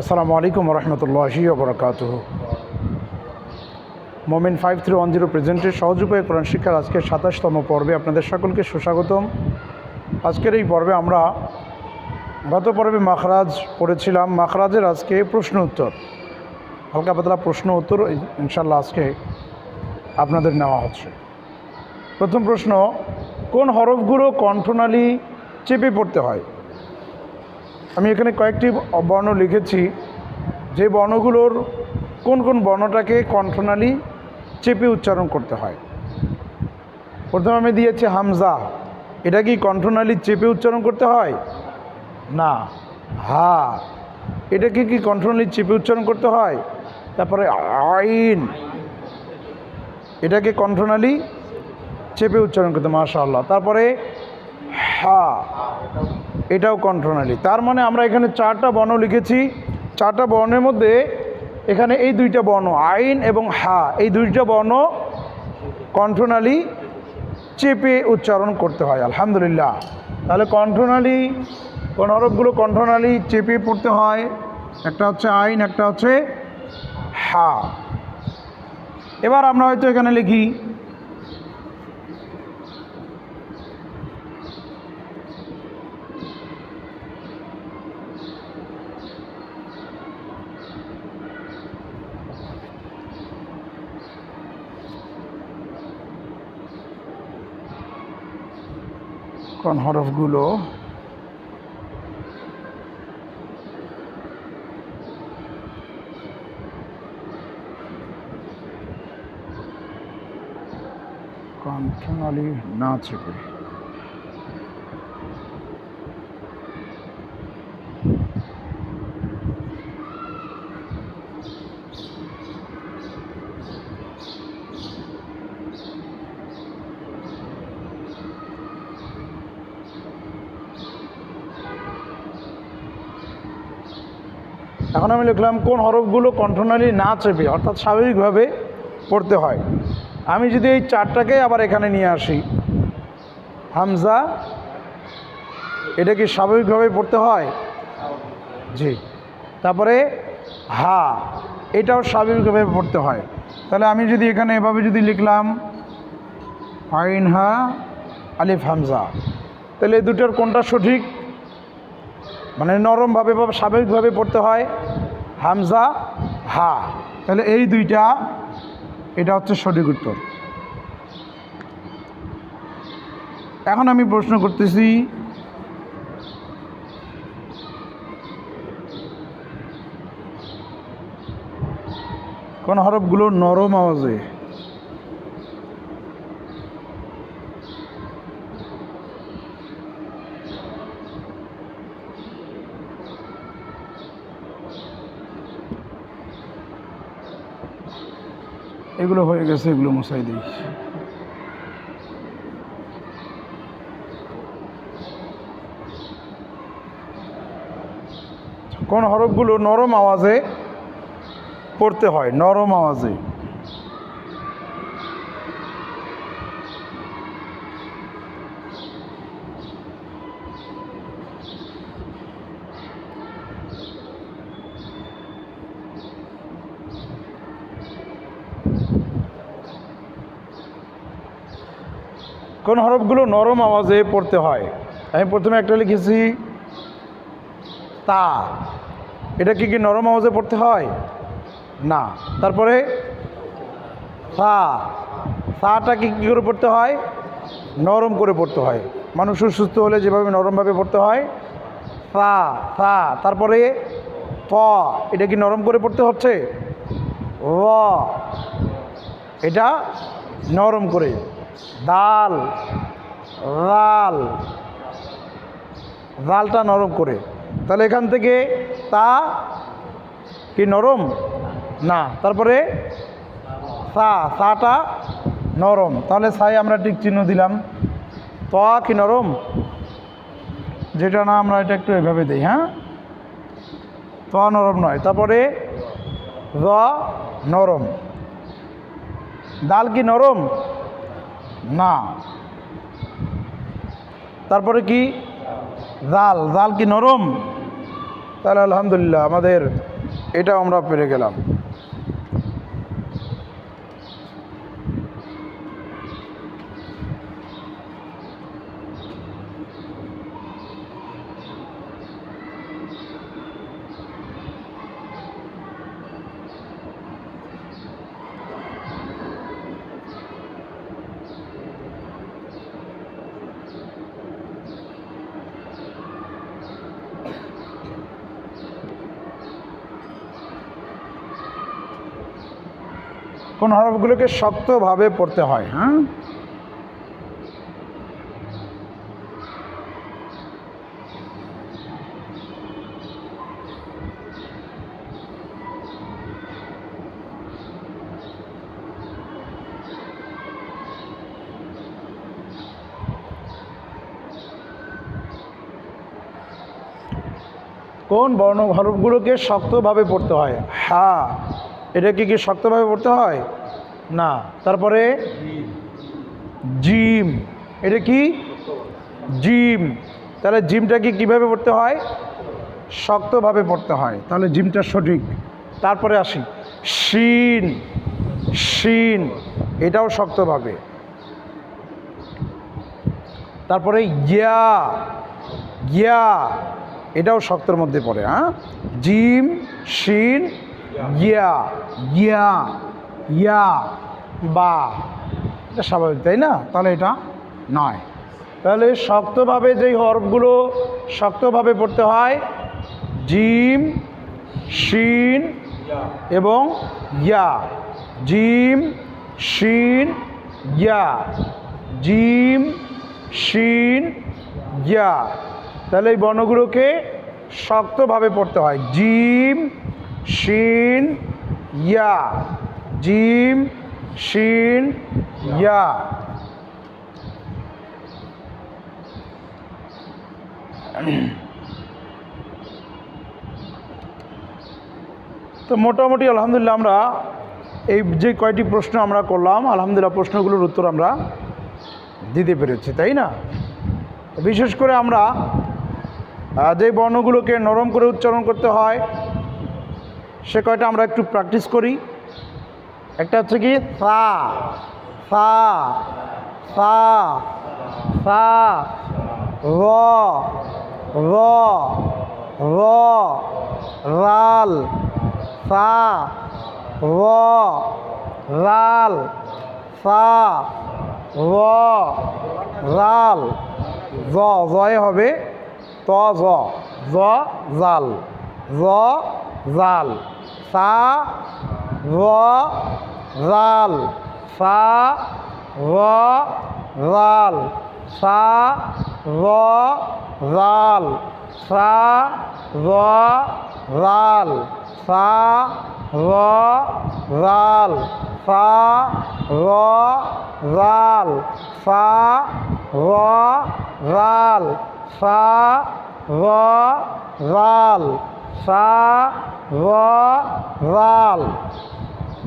আসসালামু আলাইকুম রহমতুল্লাহি বরকাত Momen five three one zero প্রেজেন্টের সহজ উপায়ে কোরআন শিক্ষার আজকের সাতাশতম পর্বে আপনাদের সকলকে সুস্বাগতম। আজকের এই পর্বে আমরা গত পর্বে মাখরাজ পড়েছিলাম। মাখরাজের আজকে প্রশ্ন উত্তর। হালকা পাতলা প্রশ্ন উত্তর ইনশাল্লাহ আজকে আপনাদের নেওয়া হচ্ছে। প্রথম প্রশ্ন, কোন হরফগুলো কণ্ঠনালী চেপে পড়তে হয়? আমি এখানে কয়েকটি বর্ণ লিখেছি। যে বর্ণগুলোর কোন কোন বর্ণটাকে কণ্ঠনালী চেপে উচ্চারণ করতে হয়। প্রথমে আমি দিয়েছি হামজা। এটা কি কণ্ঠনালী চেপে উচ্চারণ করতে হয়? না। হা। এটাকে কি কণ্ঠনালী চেপে উচ্চারণ করতে হয়? তারপরে আইন। এটাকে কণ্ঠনালী চেপে উচ্চারণ করতে মাশাআল্লাহ। তারপরে হা। এটাও কণ্ঠনালী তার মানে আমরা এখানে চারটা বর্ণ লিখেছি। চারটা বর্ণের মধ্যে এখানে এই দুইটা বর্ণ, আইন এবং হা, এই দুইটা বর্ণ কণ্ঠনালী চেপে উচ্চারণ করতে হয়, আলহামদুলিল্লাহ। তাহলে কণ্ঠনালী কোন হরফগুলো কণ্ঠনালী চেপে পড়তে হয়। একটা হচ্ছে আইন, একটা হচ্ছে হা। এবার আমরা হয়তো এখানে লিখি কোন হরফগুলো কণ্ঠনালী না চেপে। এখন আমি লিখলাম, কোন হরফগুলো কণ্ঠনালী না চেপে, অর্থাৎ স্বাভাবিকভাবে পড়তে হয়। আমি যদি এই চারটাকে আবার এখানে নিয়ে আসি, হামজা, এটা কি স্বাভাবিকভাবে পড়তে হয়? জি। তারপরে হা, এটাও স্বাভাবিকভাবে পড়তে হয়। তাহলে আমি যদি এখানে এভাবে যদি লিখলাম, আইন হা, আলিফ হামজা, তাহলে দুটোর কোনটা সঠিক? মানে নরমভাবে বা স্বাভাবিকভাবে পড়তে হয়। হামজা, হা। তাহলে এই দুইটা, এটা হচ্ছে সঠিক উত্তর। এখন আমি প্রশ্ন করতেছি, কোন হরফগুলো নরম আওয়াজে? এগুলো হয়ে গেছে এগুলো মশাই দিই। কোন হরফগুলো নরম আওয়াজে পড়তে হয় নরম আওয়াজে। কোন হরফগুলো নরম আওয়াজে পড়তে হয়? আমি প্রথমে একটা লিখেছি তা। এটা কি কি নরম আওয়াজে পড়তে হয়? না। তারপরে সা সাটা কি কী করে পড়তে হয়? নরম করে পড়তে হয়। মানুষ সুস্থ হলে যেভাবে নরমভাবে পড়তে হয় সা সা তারপরে প। এটা কি নরম করে পড়তে হচ্ছে? ও এটা নরম করে। ডাল, রাল, রালটা নরম করে। তাহলে এখান থেকে তা কি নরম? না, তারপরে সা, সাটা নরম। তাহলে সাই আমরা টিক চিহ্ন দিলাম। ত কি নরম? যেটা না আমরা এটা একটু এভাবে দিই হ্যাঁ? ত নরম নয়, তারপরে র নরম। ডাল কি নরম? না। তারপরে কি? জাল। জাল কি নরম? তাহলে আলহামদুলিল্লাহ আমাদের এটাও আমরা পেরে গেলাম। কোন হরফগুলোকে শক্তভাবে পড়তে হয় হ্যাঁ? কোন বর্ণ হরফগুলোকে শক্তভাবে পড়তে হয়? হ্যাঁ এটা কি কি শক্তভাবে পড়তে হয়? না। তারপরে জিম। এটা কি? জিম। তাহলে জিমটা কি কীভাবে পড়তে হয়? শক্তভাবে পড়তে হয়। তাহলে জিমটা সঠিক। তারপরে আসি। শিন। শিন। এটাও শক্তভাবে। তারপরে ইয়া। ইয়া। এটাও শক্তর মধ্যে পড়ে হ্যাঁ? জিম, শিন ইয়া ইয়া ইয়া বা এটা স্বাভাবিক তাই না? তাহলে এটা নয়। তাহলে শক্তভাবে যেই হরফগুলো শক্তভাবে পড়তে হয় জিম শিন এবং ইয়া। জিম শিন ইয়া। জিম শিন ইয়া। তাহলে এই বর্ণগুলোকে শক্তভাবে পড়তে হয়। জিম শিন, ইয়া। জিম, শিন, ইয়া। তো মোটামুটি আলহামদুলিল্লাহ আমরা এই যে কয়টি প্রশ্ন আমরা করলাম, আলহামদুলিল্লাহ প্রশ্নগুলোর উত্তর আমরা দিতে পেরেছি, তাই না? বিশেষ করে আমরা যে বর্ণগুলোকে নরম করে উচ্চারণ করতে হয় সে কয়টা আমরা একটু প্র্যাকটিস করি? একটা হচ্ছে কি সা সা সা সা র র র, রাল সা র, রাল সা র, রাল, জ, জয় হবে, ত জ, জাল, জ জাল সা র রাল সা র রাল সা র রাল সা র রাল সা র রাল সা র রাল সা র রাল সা র রাল সা, র, রাল।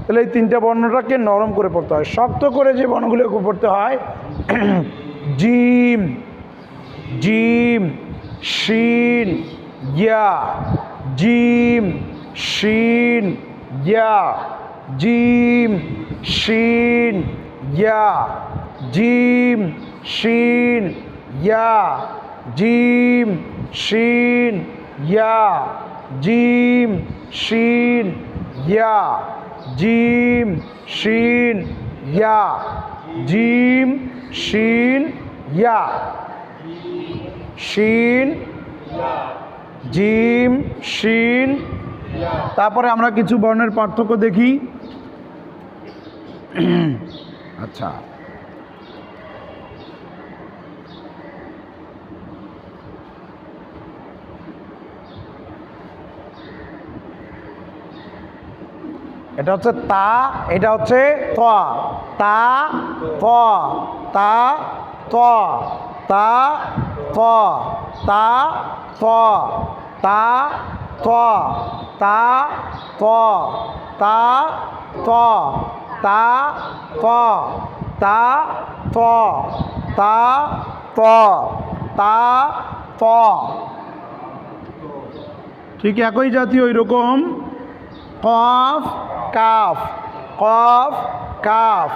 তাহলে এই তিনটা বর্ণটাকে নরম করে পড়তে হয়। শক্ত করে যে বর্ণগুলোকে পড়তে হয়, জিম জিম, শিন, ইয়া। জিম, শিন, ইয়া। জিম, শিন, ইয়া। জিম, শিন, ইয়া। জিম, শিন, ইয়া। জিম, শিন, ইয়া। জিম, শিন, ইয়া। জিম, শিন, ইয়া। শিন, জিম, শিন। তারপরে আমরা কিছু বর্ণের পার্থক্য দেখি। আচ্ছা। এটা হচ্ছে তা এটা হচ্ছে ত তা ত তা ত তা ত তা ত তা ত তা ত তা ত তা ত তা ত তা ত তা ত ঠিক একই জাতীয় ওই রকম কফ কাফ কফ কাফ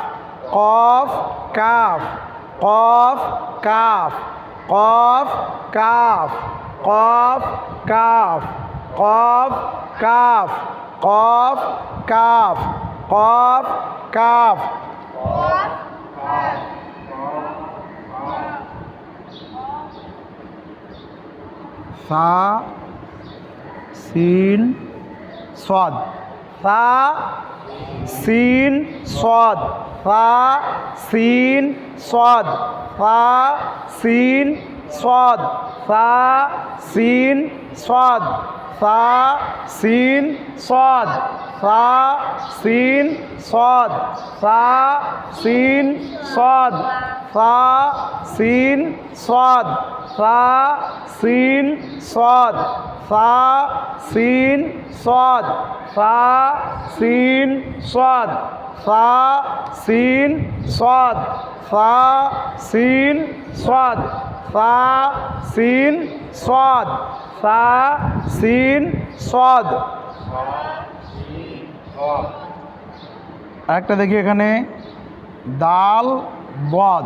কফ কাফ কফ কাফ কফ কাফ কফ কাফ কফ কাফ কফ কাফ কফ কাফ সা সিন स्वाद। सा सीन स्वाद। सा सीन स्वाद। सा सीन स्वाद। सा सीन स्वाद। सा सीन सौद सा सीन सौद सा सीन सौद सा सीन सौद सा सीन सौद सा सीन सौद सा सीन सौद सा सीन सौद सा सीन सौद सा सीन स्वाद সা, সিন, সদ। একটা দেখি এখানে। দাল, বদ।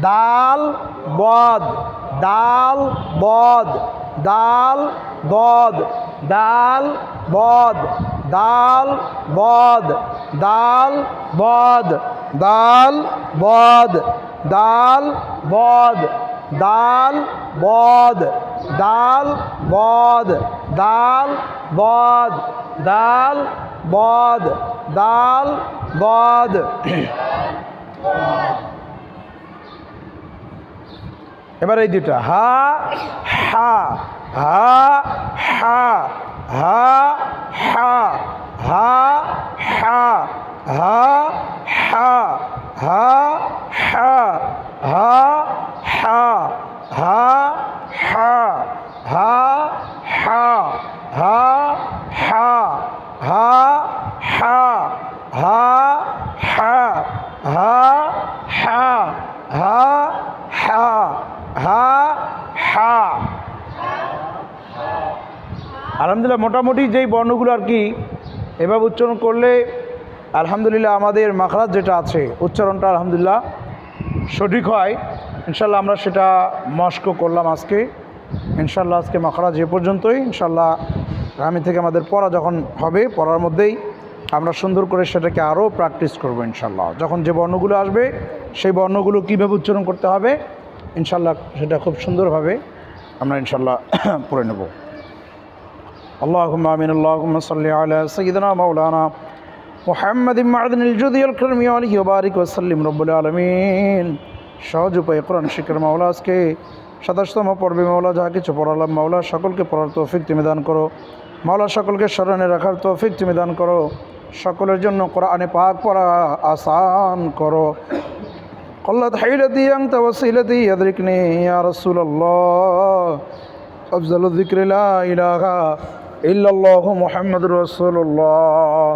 দাল বদ। দাল বদ। দাল বদ। দাল বদ। দাল বদ। দাল বদ। দাল বদ। দাল, বদ। দাল বদ দাল বদ দাল বদ দাল বদ দাল বদ এবার এই দুটা হা হা হা হা হা হা হা হা হা হা হা হা হা হা হা হা হা হা হা আলহামদুলিল্লাহ, মোটামুটি যেই বর্ণগুলো আর কি এভাবে উচ্চারণ করলে আলহামদুলিল্লাহ আমাদের মাখরাজ যেটা আছে, উচ্চারণটা আলহামদুলিল্লাহ সঠিক হয়। ইনশাল্লাহ আমরা সেটা মস্ক করলাম আজকে। ইনশাল্লাহ আজকে মাখরাজ এ পর্যন্তই। ইনশাল্লাহ আগামী থেকে আমাদের পড়া যখন হবে পড়ার মধ্যেই আমরা সুন্দর করে সেটাকে আরও প্র্যাকটিস করবো ইনশাল্লাহ যখন যে বর্ণগুলো আসবে সেই বর্ণগুলো কীভাবে উচ্চারণ করতে হবে ইনশাল্লাহ সেটা খুব সুন্দরভাবে আমরা ইনশাল্লাহ পড়ে নেব اللهم آمين اللهم صل على سيدنا مولانا محمد معدن الجود والكرم عليه وبارك وسلم رب العالمين সহজ উপায়ে কোরআন শিক্ষার মাওলা আজকে সাতাশতম পর্বে মাওলা যা কিছু পড়ালাম মাওলা সকলকে পড়ার তৌফিক তুমি দান করো মাওলা সকলকে স্মরণে রাখার তৌফিক তুমি দান করো সকলের জন্য কোরআনে পাক পড়া আসান করো قلت حيلتي أنت وسيلتي يدركني يا رسول الله أفضل الذكر لا إله إلا الله محمد رسول الله